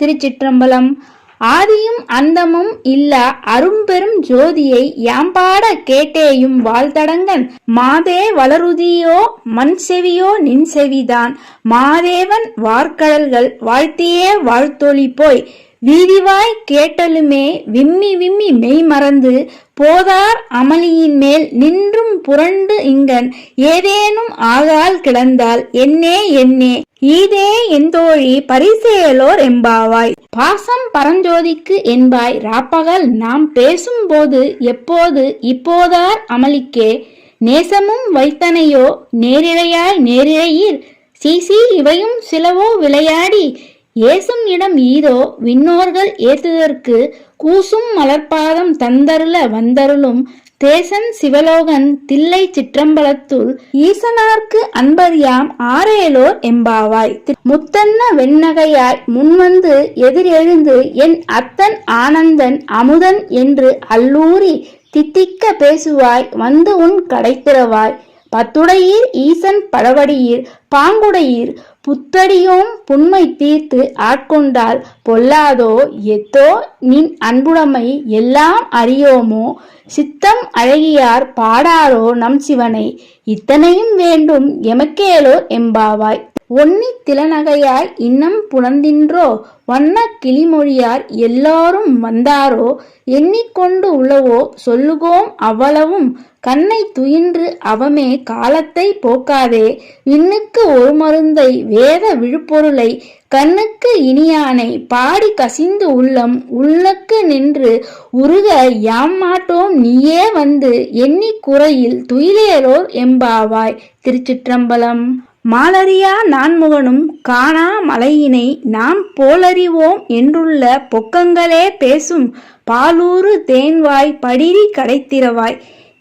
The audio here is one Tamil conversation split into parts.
திருச்சிற்றம்பலம். ஆதியும் அந்தமும் இல்ல அரும்பெரும் ஜோதியை யாம்பாட கேட்டேயும் வாழ்த்தடங்கன் மாதே வளருதியோ மண் செவியோ நின் செவிதான். மாதேவன் வார்க்கடல்கள் வாழ்த்தியே வாழ்த்தொழி போய். வீதிவாய் கேட்டலுமே விம்மி விம்மி மெய் மறந்து. போதார் அமளியின் மேல் நின்றும் புரண்டு இங்கன். ஏதேனும் ஆகால் கிடந்தால் என்னே என்னே. ஈதே எந்தோழி பரிசேலோர் எம்பாவாய் பாசம் பரஞ்சோதிக்கு என்பாய். ராப்பகல் நாம் பேசும்போது எப்போது இப்போதார் அமளிக்கே? நேசமும் வைத்தனையோ? நேரிழையாய் நேரிழையீர். சீசி இவையும் சிலவோ விளையாடி. ஏசும் இடம் ஈதோ? விண்ணோர்கள் ஏத்துதற்கு கூசும் மலர்பாதம் தந்தருள வந்தருளும் தேசன் சிவலோகன் தில்லை சிற்றம்பலத்துள் ஈசனார்க்கு அன்பறியாம் ஆரேலோர் எம்பாவாய். முத்தன்ன வெண்ணகையாய் முன்வந்து எதிரெழுந்து என் அத்தன் ஆனந்தன் அமுதன் என்று அல்லூரி தித்திக்க பேசுவாய் வந்து உன் கடைத்திறவாய். பத்துடையீர் ஈசன் படவடியீர் பாங்குடையீர் புத்தடியும் புண்மை தீர்த்து ஆட்கொண்டால் பொல்லாதோ? எத்தோ நின் அன்புடைமை எல்லாம் அறியோமோ? சித்தம் அழகியார் பாடாரோ நம் சிவனை? இத்தனையும் வேண்டும் எமக்கேலோ எம்பாவாய். ஒன்னி திலநகையாய் இன்னம் புலந்தின்றோ வண்ண கிளிமொழியார் எல்லாரும் வந்தாரோ? எண்ணிக்கொண்டு உளவோ? சொல்லுகோம் அவ்வளவும். கண்ணை துயின்று அவமே காலத்தை போக்காதே. விண்ணுக்கு ஒரு மருந்தை வேத விழுப்பொருளை கண்ணுக்கு இனியானை பாடி கசிந்து உள்ளம் உள்ளக்கு நின்று உருக யாம் மாட்டோம் நீயே வந்து எண்ணி குறையில் துயிலேலோர் எம்பாவாய். திருச்சிற்றம்பலம். மாலரியா நான்முகனும் காணா மலையினை நாம் போலறிவோம் என்றுள்ள பொக்கங்களே பேசும் பாலூறு தேன்வாய் படிரி கடைத்திரவாய்.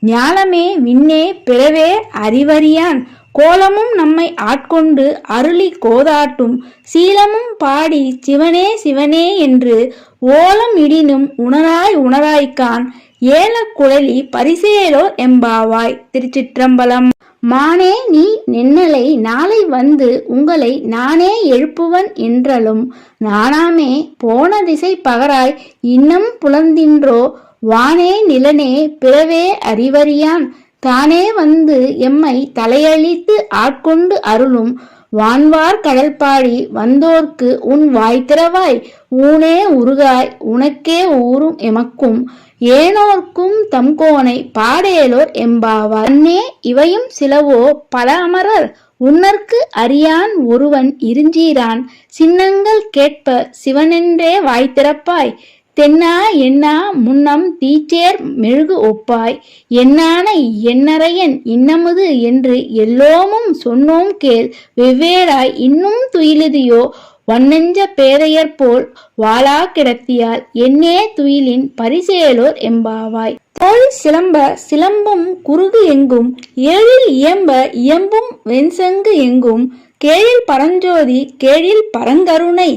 ஞாலமே விண்ணே பிறவே அறிவறியான். கோலமும் நம்மை ஆட்கொண்டு அருளி கோதாட்டும். சீலமும் பாடி சிவனே சிவனே என்று ஓலம் இடினும் உணராய் உணராய்க்கான். ஏல குழலி பரிசேலோ எம்பாவாய் திருச்சிற்றம்பலம். மானே நீ நின்னலை நாளை வந்து உங்களை நானே எழுப்புவன் என்றலும். நானாமே போன திசை பகராய் இன்னும் புலந்தின்றோ வானே நிலனே பிறவே அறிவறியான். தானே வந்து எம்மை தலையழித்து ஆட்கொண்டு அருளும். வான்வார் கடல் பாடி வந்தோர்க்கு உன் வாய் திறவாய். ஊனே உருகாய் உனக்கே ஊறும் எமக்கும். ஏனோர்க்கும் தம்கோனை பாடேலோர் எம்பாவார் அன்னே இவையும் சிலவோ பல அமரர். உன்னர்க்கு அறியான் ஒருவன் இருஞ்சீரான். சின்னங்கள் கேட்ப சிவனென்றே வாய் திறப்பாய். தென்னா என்னா முன்னம் தீச்சேர் மெழுகு ஒப்பாய். என்னான என்னறையன் இன்னமுது என்று எல்லோமும் சொன்னோம் கேள். வெவ்வேறாய் இன்னும் துயிலுதியோ? வன்னெஞ்ச பேதையர் போல் வாளா கிடத்தியால் என்னே துயிலின் பரிசேலோர் எம்பாவாய். தோல் சிலம்ப சிலம்பும் குறுகு எங்கும் ஏழில் இயம்ப இயம்பும் வெண்சங்கு எங்கும் கேழில் பரஞ்சோதி கேழில் பரங்கருணை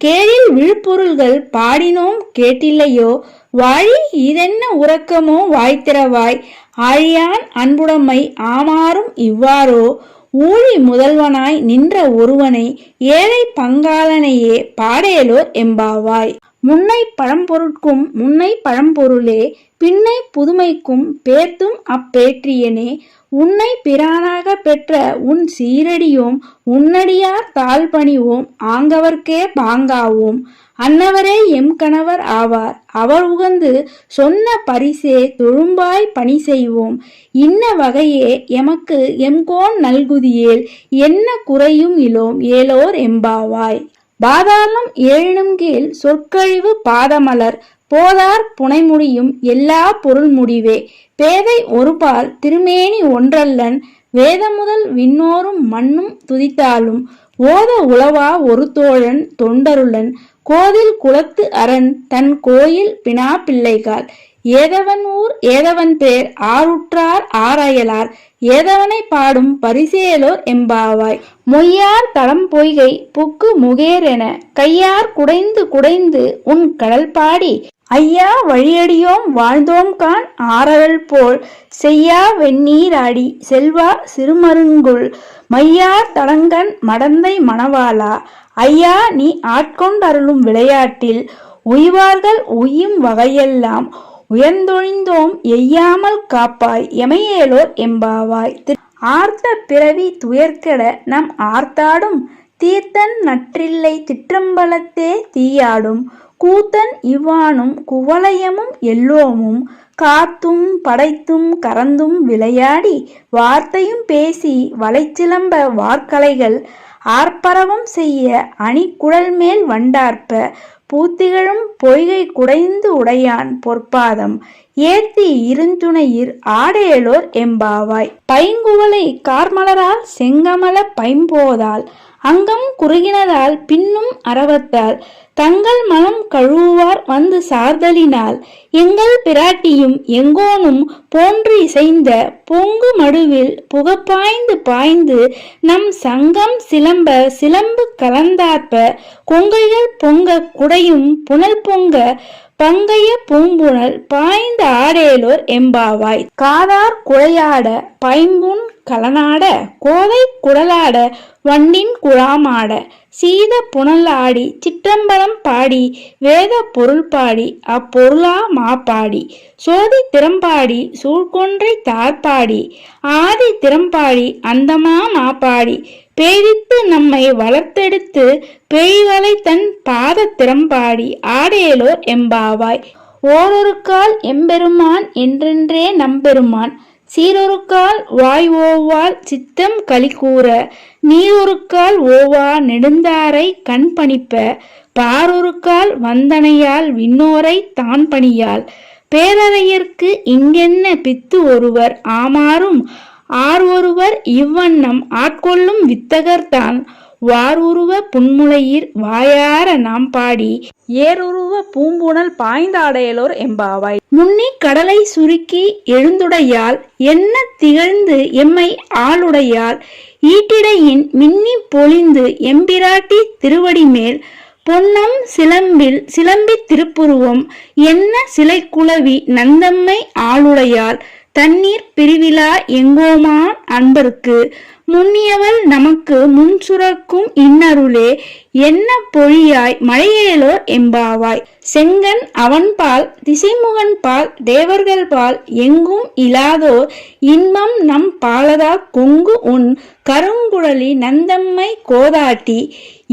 கேழில் விழுப்பொருள்கள் பாடினோம் கேட்டில்லையோ வாழி இதென்ன உறக்கமோ வாய்த்திரவாய் ஆழியான் அன்புடைமை ஆமாறும் இவ்வாறோ ஊழி முதல்வனாய் நின்ற ஒருவனை ஏழை பங்காளனையே பாடேலோர் எம்பாவாய் முன்னை பழம்பொருட்கும் முன்னை பழம்பொருளே பின்னை புதுமைக்கும் பேத்தும் அப்பேற்றியனே உன்னை பிரானாக பெற்ற உன் சீரடியோம் உன்னடியார் தாழ்பணிவோம் ஆங்கவர்க்கே பாங்காவோம். அன்னவரே எம் கணவர் ஆவார். அவர் உகந்து சொன்ன பரிசே தொழும்பாய் பணி செய்வோம். இன்ன வகையே எமக்கு எம்கோன் நல்குதியேல் என்ன குறையும் இலோம் ஏலோர் எம்பாவாய். பாதாளம் ஏழினும் கீழ் சொற்கழிவு பாதமலர். போதார் புனைமுடியும் எல்லா பொருள் முடிவே. பேதை ஒருபால் திருமேனி ஒன்றல்லன். வேதமுதல் விண்ணோரும் மண்ணும் துதித்தாலும். ஓத உளவா ஒரு தோழன் தொண்டருளன். கோதில் குலத்து அரண் தன் கோயில் பினா பிள்ளைகால் ஏதவன் ஊர் ஏதவன் பேர் ஆருற்றார் ஆராயலார். ஏதவனை பாடும் பரிசேலோர் எம்பாவாய். மொய்யார் தளம் பொய்கை புக்கு முகேரென. கையார் குடைந்து குடைந்து உன் கடல் பாடி. ஐயா வழியடியோம் வாழ்ந்தோம் கான் ஆறவள் போல். செய்யா வெந்நீராடி செல்வா சிறுமருங்குள். மையார் தடங்கன் மடந்தை மணவாளா. ஐயா நீ ஆட்கொண்டருளும் விளையாட்டில் உய்வார்கள் உய்யும் வகையெல்லாம். உயர்ந்தொழிந்தோம் எய்யாமல் காப்பாய் எமையேலோர் எம்பாவாய். ஆர்த்த பிறவி துயர்கெட நம் ஆர்த்தாடும். தீர்த்தன் நற்றில்லை திற்றம்பலத்தே தீயாடும். கூத்தன் இவ்வானும் குவளையமும் எல்லோமும். காத்தும் படைத்தும் கறந்தும் விளையாடி வார்த்தையும் பேசி வளைச்சிலம்ப வார்க்கலைகள். ஆர்ப்பரவம் செய்ய அணிக்குழல் மேல் வண்டார்ப்ப பூத்திகழும் பொய்கை குடைந்து உடையான் பொற்பாதம். ஏத்தி இருந்துணையிர் ஆடேலோர் எம்பாவாய். பைங்குவலை கார்மலரால் செங்கமல பைம்போதால் அங்கம் குறுகினதால் பின்னும் அறவத்தால் தங்கள் மனம் கழுவுவார் வந்து சார்தலினால். எங்கள் பிராட்டியும் எங்கோனும் போன்று இசைந்த பொங்கு மடுவில் புகப்பாய்ந்து பாய்ந்து நம் சங்கம் சிலம்ப சிலம்பு கலந்தாற்ப கொங்கைகள் பொங்க குடையும் புனல் பொங்க பங்கைய பூம்புணல் பாய்ந்த ஆடேலோர் எம்பாவாய். காதார் குழையாட பைம்புண் கலனாட கோதை குடலாட வண்டின் குழாமாட சீத புனலாடி சிற்றம்பலம் பாடி வேத பொருள் பாடி அப்பொருளா மாப்பாடி. சோதி திறம்பாடி சூழ்கொன்றை தார்பாடி ஆதி திறம்பாடி அந்தமா மாப்பாடி. பேதித்து நம்மை வளர்த்தெடுத்து பேய்வலை தன் பாத திறம்பாடி ஆடேலோர் எம்பாவாய். ஓரொரு கால் எம்பெருமான் என்றென்றே நம்பெருமான். சீரொருக்கால் வாய் ஓவால் சித்தம் களிகூற நீரொருக்கால் ஓவா நெடுந்தாரை கண் பணிப்ப பாரொருக்கால் வந்தனையால் விண்ணோரை தான் பணியால் பேரறையர்க்கு இங்கென்ன பித்து ஒருவர் ஆமாறும் ஆர் ஒருவர் இவ்வண்ணம் ஆட்கொள்ளும் வித்தகர்தான். வாருருவ புன்முளையீர் வாயார நாம் பாடி ஏருருவ பூம்புணல் பாய்ந்தாடையலோர் எம்பாவாய். முன்னி கடலை சுருக்கி எழுந்துடையால் என்ன திகழ்ந்து எம்மை ஆளுடையால் ஈட்டிடையின் மின்னி பொழிந்து எம்பிராட்டி திருவடி மேல் பொன்னம் சிலம்பில் சிலம்பி திருப்புருவம் என்ன சிலை குலவி நந்தம்மை ஆளுடையால் தண்ணீர் பிரிவிழா எங்கோமான் அன்பர்க்கு முன்னியவள் நமக்கு முன் சுரக்கும் இன்னருளே என்ன பொழியாய் மழையேலோர் எம்பாவாய்? செங்கன் அவன்பால் திசைமுகன் பால் தேவர்கள் பால் எங்கும் இலாதோர் இன்பம் நம் பாலதா கொங்கு உன் கருங்குழலி நந்தம்மை கோதாட்டி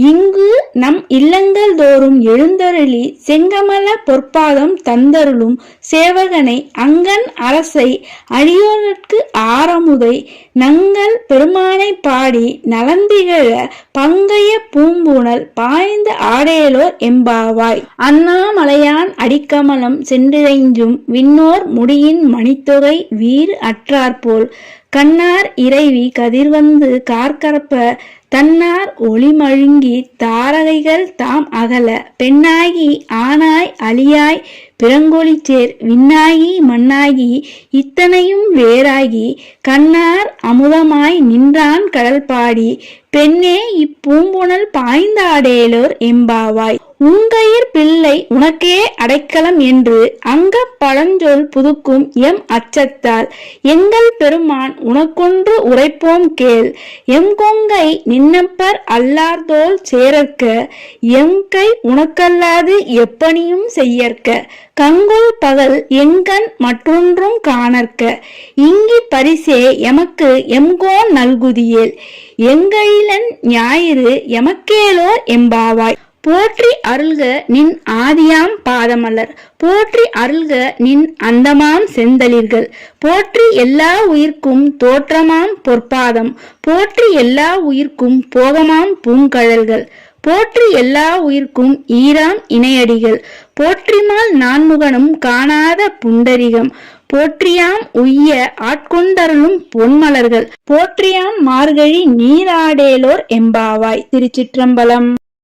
இங்கு நம் இல்லங்கள் தோறும் எழுந்தருளி செங்கமல பொற்பாதம் தந்தருளும் சேவகனை அங்கன் அரசை அடியோருக்கு ஆரமுதை நங்கள் பெருமானை பாடி நலந்திகழ பங்கைய பூம்பூனல் பாய்ந்த ஆடேலோர் எம்பாவாய். அண்ணாமலையான் அடிக்கமலம் சென்றிறைஞ்சும் விண்ணோர் முடியின் மணித்தொகை வீர் அற்றாற்போல் கண்ணார் இறைவி கதிர்வந்து கார்கரப்ப தன்னார் ஒளிமழுங்கி தாரகைகள் தாம் அகல. பெண்ணாகி ஆனாய் அலியாய் பிறங்கொழிச்சேர் விண்ணாகி மண்ணாகி இத்தனையும் வேறாகி கண்ணார் அமுதமாய் நின்றான் கடல் பாடி. பெண்ணே இப்பூம்புணல் பாய்ந்தாடேலோர் எம்பாவாய். உங்கையிற் பிள்ளை உனக்கே அடைக்கலம் என்று அங்க பழஞ்சொல் புதுக்கும் எம் அச்சத்தால். எங்கள் பெருமான் உனக்கொன்று உரைப்போம் கேள். எம் கொங்கை நின்னப்பர் அல்லார்தோல் சேரற்க எம் கை உனக்கல்லாது எப்பணியும் செய்யற்க. கங்குல் பகல் எங்கண் மற்றொன்றும் காணற்க. இங்கி பரிசே எமக்கு எம்கோன் நல்குதியேல். எங்களிலன் ஞாயிறு எமக்கேலோர் எம்பாவாய். போற்றி அருள்க நின் ஆதியாம் பாதமலர். போற்றி அருள்க நின் அந்தமாம் செந்தளிர்கள். போற்றி எல்லா உயிர்க்கும் தோற்றமாம் பொற்பாதம். போற்றி எல்லா உயிர்க்கும் போகமாம் பூங்கழல்கள். போற்றி எல்லா உயிர்க்கும் ஈரான் இணையடிகள். போற்றிமால் நான்முகனும் காணாத புண்டரிகம். போற்றியாம் உய்ய ஆட்கொண்டருளும் பொன்மலர்கள். போற்றியாம் மார்கழி நீராடேலோர் எம்பாவாய். திருச்சிற்றம்பலம்.